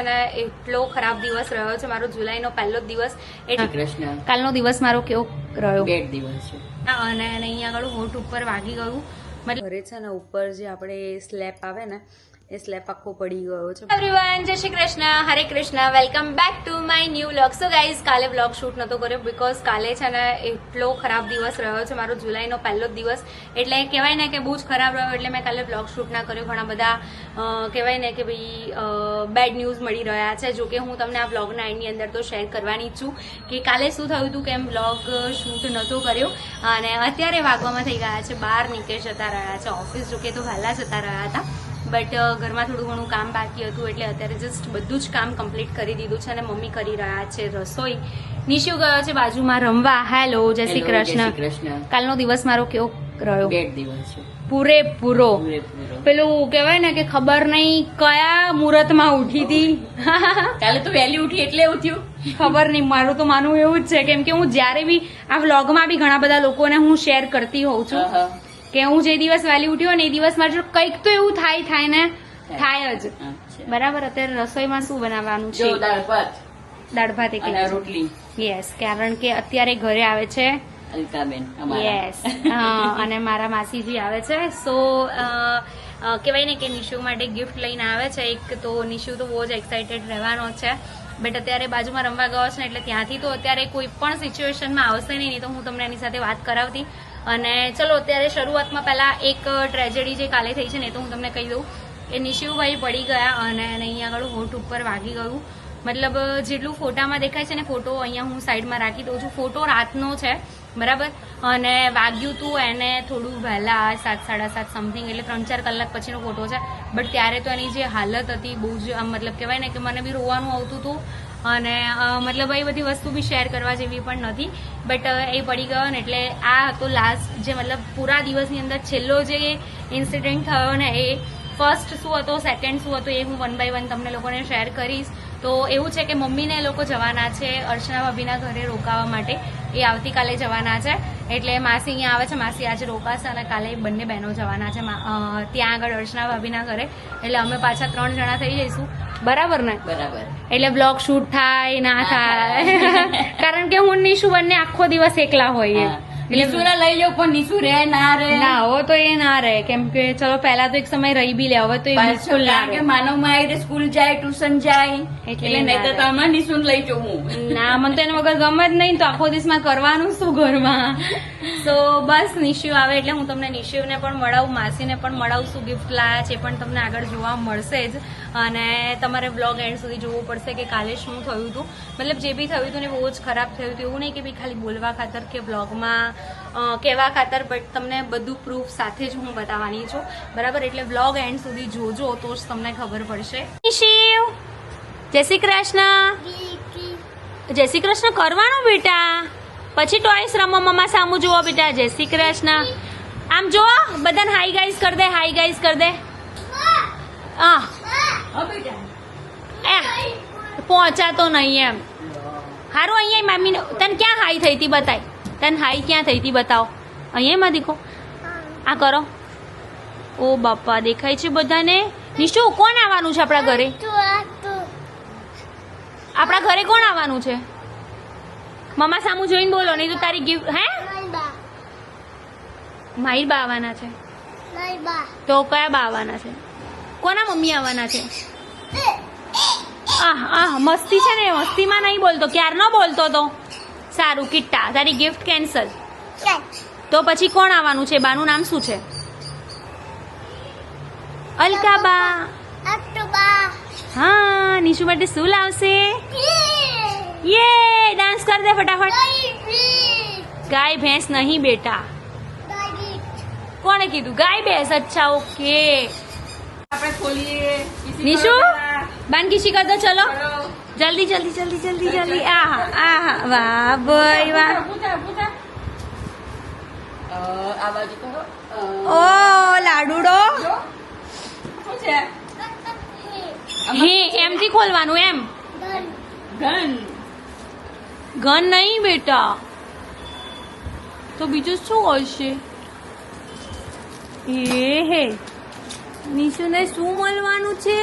અને એટલો ખરાબ દિવસ રહ્યો છે મારો જુલાઈનો પહેલો દિવસ. એટલે કૃષ્ણ. કાલનો દિવસ મારો કેવો રહ્યો? બે દિવસ છે. અને અહીંયા આગળ હોટ ઉપર વાગી ગયું. મતલબ ઘરે છે ને ઉપર જે આપણે સ્લેપ આવે ને એ સ્લેપ આખો પડી ગયો છે. Everyone Jai Shri Krishna, Hare Krishna welcome back to my new vlog so guys કાલે વ્લોગ શૂટ નતો કર્યો બીકોઝ કાલે છે ને એટલો ખરાબ દિવસ રહ્યો છે, મારો જુલાઈનો પહેલો દિવસ. એટલે કહેવાય ને કે બહુ જ ખરાબ રહ્યો, એટલે મેં કાલે વ્લોગ શૂટ ના કર્યો. ઘણા બધા કહેવાય ને કે ભાઈ બેડ ન્યૂઝ મળી રહ્યા છે. જો કે હું તમને આ વ્લોગના એન્ડની અંદર તો શેર કરવાની છું કે કાલે શું થયું હતું કેમ વ્લોગ શૂટ નહોતો કર્યો. અને અત્યારે વાગવામાં થઈ ગયા છે, બહાર નીકળી જતા રહ્યા છે ઓફિસ જો કે તો વહેલા જતા રહ્યા હતા. બટ ઘરમાં થોડું ઘણું કામ બાકી હતું એટલે અત્યારે જસ્ટ બધું જ કામ કમ્પ્લીટ કરી દીધું છે અને મમ્મી કરી રહ્યા છે રસોઈ. નિશુ ગયો છે બાજુમાં રમવા. હેલો જય શ્રી કૃષ્ણ. કાલનો દિવસ મારો કેવો રહ્યો? પૂરેપૂરો. પેલું કહેવાય ને કે ખબર નહીં કયા મુહૂર્તમાં ઉઠી હતી. કાલે તો વહેલી ઉઠી એટલે ઉઠ્યું. ખબર નહીં મારું તો માનવું એવું જ છે. કેમ કે હું જ્યારે બી આ વ્લોગમાં બી ઘણા બધા લોકોને હું શેર કરતી હોઉં છું. કે હું જે દિવસ વહેલી ઉઠ્યો ને એ દિવસમાં જો કંઈક તો એવું થાય થાય ને થાય જ. બરાબર અત્યારે રસોઈમાં શું બનાવવાનું છે? દાળ ભાત. એકલા રોટલી. યસ કારણ કે અત્યારે ઘરે આવે છે. અલકાબેન યસ અને મારા માસીજી આવે છે. સો કહેવાય ને કે નિશુ માટે ગિફ્ટ લઈને આવે છે એક તો નિશુ તો બહુ જ એક્સાઇટેડ રહેવાનો છે. બટ અત્યારે બાજુમાં રમવા ગયો છે ને એટલે ત્યાંથી તો અત્યારે કોઈ પણ સિચ્યુએશનમાં આવશે નહીં તો હું તમને એની સાથે વાત કરાવતી. અને ચલો, અત્યારે શરૂઆતમાં પહેલાં એક ટ્રેજેડી જે કાલે થઈ છે ને, એ તો હું તમને કહી દઉં. એ નિશિવભાઈ પડી ગયા અને અહીંયા આગળ હોઠ ઉપર વાગી ગયું. મતલબ જેટલું ફોટામાં દેખાય છે ને, ફોટો અહીંયા હું સાઈડમાં રાખી દઉં છું. ફોટો રાતનો છે, બરાબર? અને વાગ્યું તું એને થોડું વહેલા સાત, સાડા સાત સમથિંગ એટલે ત્રણ, ચાર કલાક પછીનો ફોટો છે. બટ ત્યારે તો એની જે હાલત હતી, બહુ જ, આમ મતલબ કહેવાય ને, કે મને બી રોવાનું આવતું હતું. અને મતલબ એ બધી વસ્તુ બી શેર કરવા જેવી પણ નથી. બટ એ પડી ગયો ને એટલે આ હતો લાસ્ટ જે મતલબ પૂરા દિવસની અંદર છેલ્લો જે ઇન્સિડન્ટ થયો ને એ ફર્સ્ટ શું હતો સેકન્ડ શું હતું એ હું વન બાય વન તમને લોકોને શેર કરીશ. તો એવું છે કે મમ્મીને લોકો જવાના છે અર્ચના ભાભીના ઘરે રોકાવા માટે. એ આવતીકાલે જવાના છે. એટલે માસી અહીંયા આવે છે. માસી આજે રોકાશે અને કાલે બંને બહેનો જવાના છે. ત્યાં આગળ અર્ચના ભાભીના ઘરે. એટલે અમે પાછા ત્રણ જણા થઈ જઈશું. બરાબર ને? બરાબર. એટલે બ્લોગ શૂટ થાય ના થાય. કારણ કે હું નિશુ બંને આખો દિવસ એકલા હોઈએ. લઈ પણ નિશુ રે ના રે ના હવે તો એ ના રહે. કેમ કે ચલો પહેલા તો એક સમય રહી બી લે હવે તો બિલકુલ ના કે માનવમાં સ્કૂલ જાય ટ્યુશન જાય એટલે નહીં તો ના તમે લઈ જવું હું. ના મને તો એના વગર ગમે જ નહીં તો આખો દિવસમાં કરવાનું શું ઘરમાં? સો બસ નિશિવ આવે એટલે હું તમને નિશિવને પણ મળાવું માસીને પણ મળાવું શું ગિફ્ટ લાયા છે પણ તમને આગળ જોવા મળશે જ. અને તમારે બ્લોગ એન્ડ સુધી જોવું પડશે કે કાલે શું થયું હતું. મતલબ જે બી થયું હતું ને બહુ જ ખરાબ થયું હતું. એવું નહીં કે ભાઈ ખાલી બોલવા ખાતર કે બ્લોગમાં કહેવા ખાતર બટ તમને બધું પ્રૂફ સાથે જ હું બતાવવાની છું. બરાબર? એટલે બ્લોગ એન્ડ સુધી જોજો, તો જ તમને ખબર પડશે. શિવ! જય શ્રી કૃષ્ણ! જય શ્રી કૃષ્ણ કરવાનું બેટા? પછી ટોયસ રમો, મમ્મા સામુ જુઓ બેટા. જય શ્રી કૃષ્ણ. આમ જુઓ, બધાને હાઈ ગાઈઝ કર દે હાઈ ગાઈઝ કર દે. આ પહોંચાતો નહીં એમ. હારું અહીંયા મામી તને ક્યાં હાઈ થઈ હતી બતાય? તને હાઈ ક્યાં થઈ હતી બતાવો. અહીંયા માં દીકો આ કરો. ઓ બાપા દેખાય છે બધાને? નિશુ કોણ આવવાનું છે આપણા ઘરે? આપણા ઘરે કોણ આવવાનું છે? મમ્મા સામુ જોઈને બોલો નહીં તો તારી ગિફ્ટ હે? માહિર બા. આવવાના છે. તો કયા બા આવવાના છે? કોના મમ્મી આવવાના છે? આહ આહ મસ્તી છે ને મસ્તીમાં નહીં બોલતો ક્યારનો બોલતો તો? સારું કિટ્ટા તારી ગિફ્ટ કેન્સલ તો પછી કોણ આવવાનું છે? બાનું નામ શું છે? અલકાબા. હા નિશુ માટે શું લાવશે? યે ડાન્સ કર દે ફટાફટ. ગાય ભેંસ નહીં બેટા. કોણે કીધું? ગાય ભેંસ અચ્છા ઓકે. ખોલીએ નિશુ? બાન કિસી કર ચલો. જલ્દી જલ્દી જલ્દી જલ્દી જલ્દી. આહા આહા. વાહ ભાઈ વાહ. ઓ લાડુડો. હે એમ થી એમથી ખોલવાનું એમ. ગન ગન નહીં બેટા. તો બીજું શું હશે એ હે. નિશુને શું મળવાનું છે?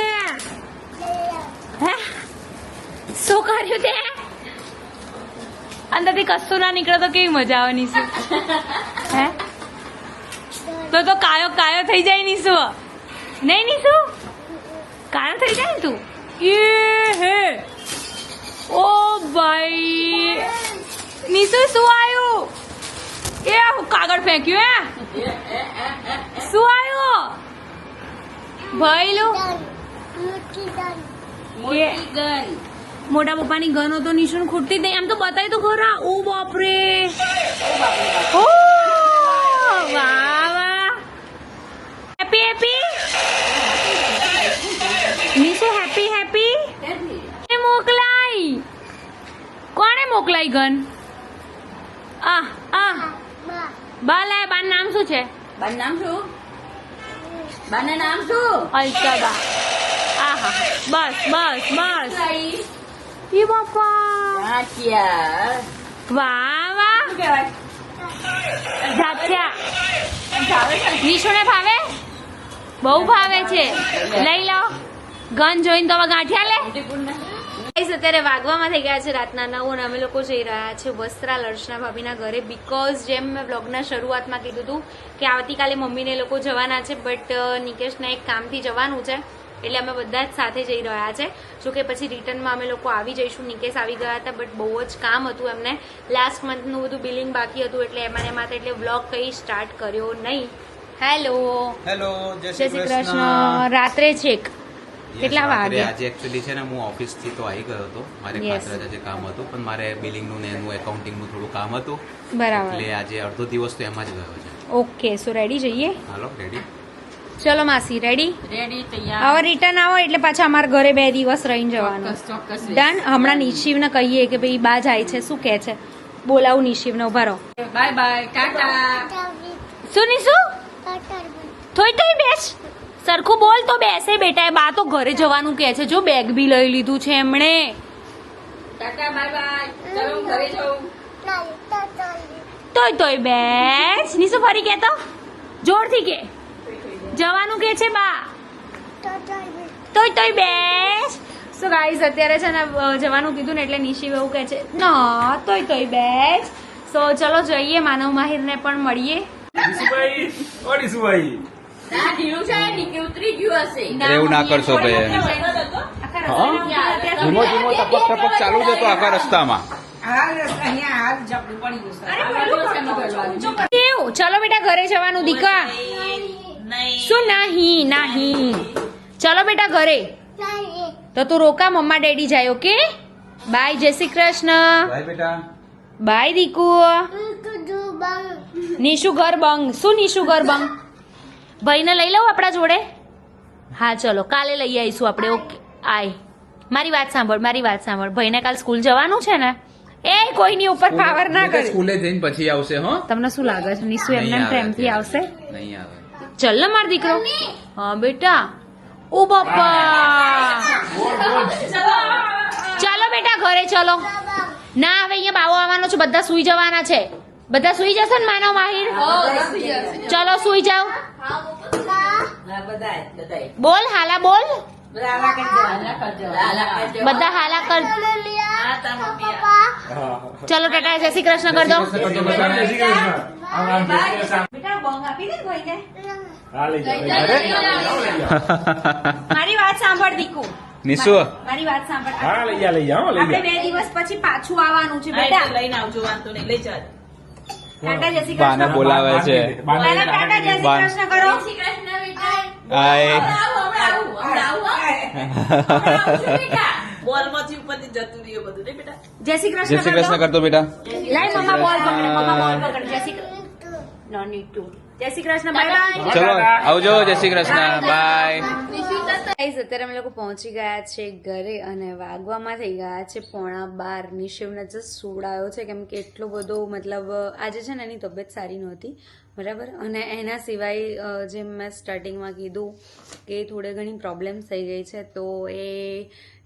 શું કર્યું તે? અંદરથી કશું ના નીકળે તો કેવી મજા આવે નિશુ? હે? તો તો કાયો કાયો થઈ જાય નિશુ. નહીં નિશુ? કાયો થઈ જાય તું? એ હે. ઓ ભાઈ. નિશુ, શું આવ્યું? એ કાગળ ફેંક્યું, હે? શું આવ્યું? ભાઈલું? મોટી પપ્પાની ગન હતો નિશુન ખૂટતી જ નહીં. એમ તો બતાવી તો ખરા. ઓ બાપરે. ઓ વાહ વાહ. Happy happy Nishu happy happy એ મોકલાઈ કોણે મોકલાઈ ગન? આ આ બા. લાય બાન નામ શું છે? બાન નામ શું? બાના નામ શું? અલ્કાબા આહા. બસ બસ બસ. ઈ બાપા. ગાંઠિયા વાહ વાહ. જાત્યા. નિશુને ભાવે? બહુ ભાવે છે. લઈ લો. ગન જોઈને તો ગાંઠિયા લે. મોટી અત્યારે વાગવામાં થઈ ગયા છે રાતના નવ અને અમે લોકો જઈ રહ્યા છે વસ્ત્રા લર્શના ભાભીના ઘરે બીકોઝ જેમ મેં બ્લોગના શરૂઆતમાં કીધું હતું કે આવતીકાલે મમ્મીને લોકો જવાના છે બટ નિકેશના એક કામથી જવાનું છે એટલે અમે બધા જ સાથે જઈ રહ્યા છે. જો કે પછી રિટર્નમાં અમે લોકો આવી જઈશું નિકેશ આવી ગયા હતા બટ બહુ જ કામ હતું એમને. લાસ્ટ મંથનું બધું બિલિંગ બાકી હતું એટલે એમાં એમાં એટલે વ્લોગ કંઈ સ્ટાર્ટ કર્યો નહીં. હેલો હેલો જય શ્રી કૃષ્ણ. રાત્રે છેક. કેટલા વાગે? આજે એકચ્યુઅલી છે ને હું ઓફિસથી તો આવી ગયો હતો. મારે Yes. આજે કામ હતું પણ મારે બિલિંગનું ને એનું એકાઉન્ટિંગનું થોડું કામ હતું. બરાબર. એટલે આજે અડધો દિવસ તો એમાં જ ગયો છે. ઓકે સો રેડી જઈએ? હાલો રેડી ચલો માસી રેડી રેડી તૈયાર. હવે રિટર્ન આવો એટલે પાછા અમારા ઘરે બે દિવસ રહીને જવાનું. ડન હમણાં નિશિવને કહીએ કે ભાઈ બા જાય છે શું કહે છે? બોલાવું નિશિવને ઊભા રહો. બાય બાય ટાટા શું નિશુ? થોઈ થોઈ બેસ. સરખું બોલ તો બેસે બેટા એ બા તો ઘરે જવાનું કહે છે. જો બેગ બી લઈ લીધું છે એમણે. ટાટા બાય બાય ચાલો હું ઘરે તોય તોય બેસ. નિશુ ફરી કહેતો જોરથી કે. જવાનું કે છે બા. તોય તોય બેસ. સો ગાઈઝ અત્યારે છે ને જવાનું કીધું ને એટલે નિશિવ એવું કહે છે ના તોય તોય બેસ. સો ચલો જઈએ માનવ માહિરને પણ મળીએ. ઈસુભાઈ ઓ ઈસુભાઈ ના ઢીલું છે નીચે ઉતરી ગયું હશે. એવું ના કરશો ભાઈ. ધીમો ધીમો ટપક ટપક ચાલુ જ હતો આખા રસ્તામાં. ચલો બેટા ઘરે જવાનું દીકા શું નહીં નહીં? ચલો બેટા ઘરે. તો તું રોકા મમ્મા ડેડી જાય ઓકે? બાય જય શ્રી કૃષ્ણ. બેટા. બાય દીકુ નિશુ ઘર બંગ શું નિશુ ઘર બંગ ભાઈને લઈ લઉં આપણા જોડે? હા ચલો કાલે લઈ આવીશું આપણે. ઓકે આય. મારી વાત સાંભળ મારી વાત સાંભળ. ભાઈને કાલ સ્કૂલ જવાનું છે ને એ કોઈની ઉપર પાવર ના કરે. સ્કૂલે જઈને પછી આવશે હો. તમને શું લાગે છે? નિશુ નહીં એમને પ્રેમથી આવશે? નહીં આવે. ચલ ને માર દીકરો. હા બેટા. ઓ બાપા. ચાલો બેટા ઘરે ચલો. ના હવે અહીંયા બાવો આવવાનો છે. બધા સુઈ જવાના છે. બધા સુઈ જશે ને માનવ માહિર? ચલો સુઈ જાઓ. બોલ હાલા બોલ. બધા હાલા કર. ચલો ટાટા જય શ્રી કૃષ્ણ કર દો. મારી વાત સાંભળ દીકુ. નિશુ. મારી વાત સાંભળ. હા લઈ જા લઈ જાઓ લઈ જા. બે દિવસ પછી પાછું આવવાનું છે બેટા. લઈને આવજો વાંધો નહીં. લઈ જાઓ. બાને બોલાવે છે જય શ્રી કૃષ્ણ કરતો? બેટા. લાઈ મમ્મા બોલ પકડે મમ્મા બોલ પકડે જય શ્રી કૃષ્ણ જય શ્રી કૃષ્ણ બાય બાય ચલો આવજો જય શ્રી કૃષ્ણ બાય ગાઈઝ અત્યારે અમે લોકો પહોંચી ગયા છે ઘરે અને વાગવામાં થઈ ગયા છે પોણા બાર. નિશિવને જસ્ટ સુવડાયો છે કેમ કે એટલો બધો મતલબ આજે છે ને એની તબિયત સારી નહોતી બરાબર? અને એના સિવાય જેમ મેં સ્ટાર્ટિંગમાં કીધું કે થોડે ઘણી પ્રોબ્લેમ્સ થઈ ગઈ છે તો એ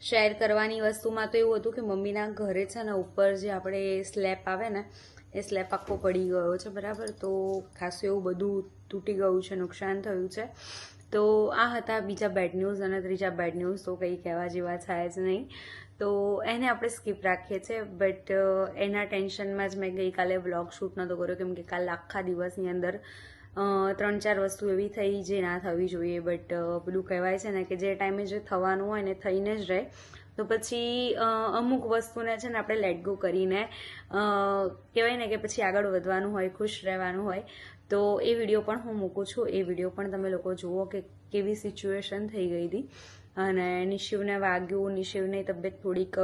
શેર કરવાની વસ્તુમાં તો એવું હતું કે મમ્મીના ઘરે છે ને ઉપર જે આપણે સ્લેપ આવે ને એ સ્લેપ આખો પડી ગયો છે, બરાબર? તો ખાસું એવું બધું તૂટી ગયું છે, નુકસાન થયું છે. તો આ હતા બીજા બેડ ન્યૂઝ અને ત્રીજા બેડ ન્યૂઝ તો કંઈ કહેવા જેવા થાય જ નહીં. તો એને આપણે સ્કીપ રાખીએ છીએ બટ એના ટેન્શનમાં જ મેં ગઈકાલે વ્લોગ શૂટ નહોતો કર્યો, કેમ કે કાલ આખા દિવસની અંદર ત્રણ ચાર વસ્તુ એવી થઈ જે ના થવી જોઈએ. બટ પેલું કહેવાય છે ને કે જે ટાઈમે જે થવાનું હોય ને થઈને જ રહે. તો પછી અમુક વસ્તુને છે ને આપણે લેટ ગો કરીને કહેવાય ને કે પછી આગળ વધવાનું હોય, ખુશ રહેવાનું હોય, તો એ વીડિયો પણ હું મૂકું છું. એ વીડિયો પણ તમે લોકો જુઓ કે કેવી સિચ્યુએશન થઈ ગઈ હતી. અને નિશિવને વાગ્યું, નિશિવની તબિયત થોડીક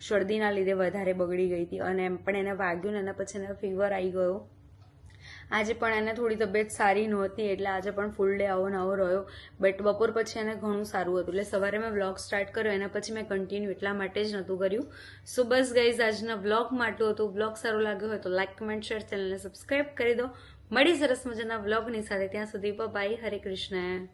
શરદીના લીધે વધારે બગડી ગઈ હતી અને એમ પણ એને વાગ્યું ને એના પછી એને ફીવર આવી ગયો. આજે પણ એને થોડી તબિયત સારી નહોતી, એટલે આજે પણ ફૂલ ડે આવો નવો રહ્યો. બટ બપોર પછી એને ઘણું સારું હતું. એટલે સવારે મેં વ્લોગ સ્ટાર્ટ કર્યો, એના પછી મેં કન્ટિન્યુ એટલા માટે જ નહોતું કર્યું. સો બસ ગાઈઝ આજના વ્લોગ માટે હતું. વ્લોગ સારો લાગ્યો હોય તો લાઇક કમેન્ટ શેર ચેનલને સબસ્ક્રાઈબ કરી દો. મળી સરસ મજાના વ્લોગની સાથે. ત્યાં સુધી બાય હરે કૃષ્ણ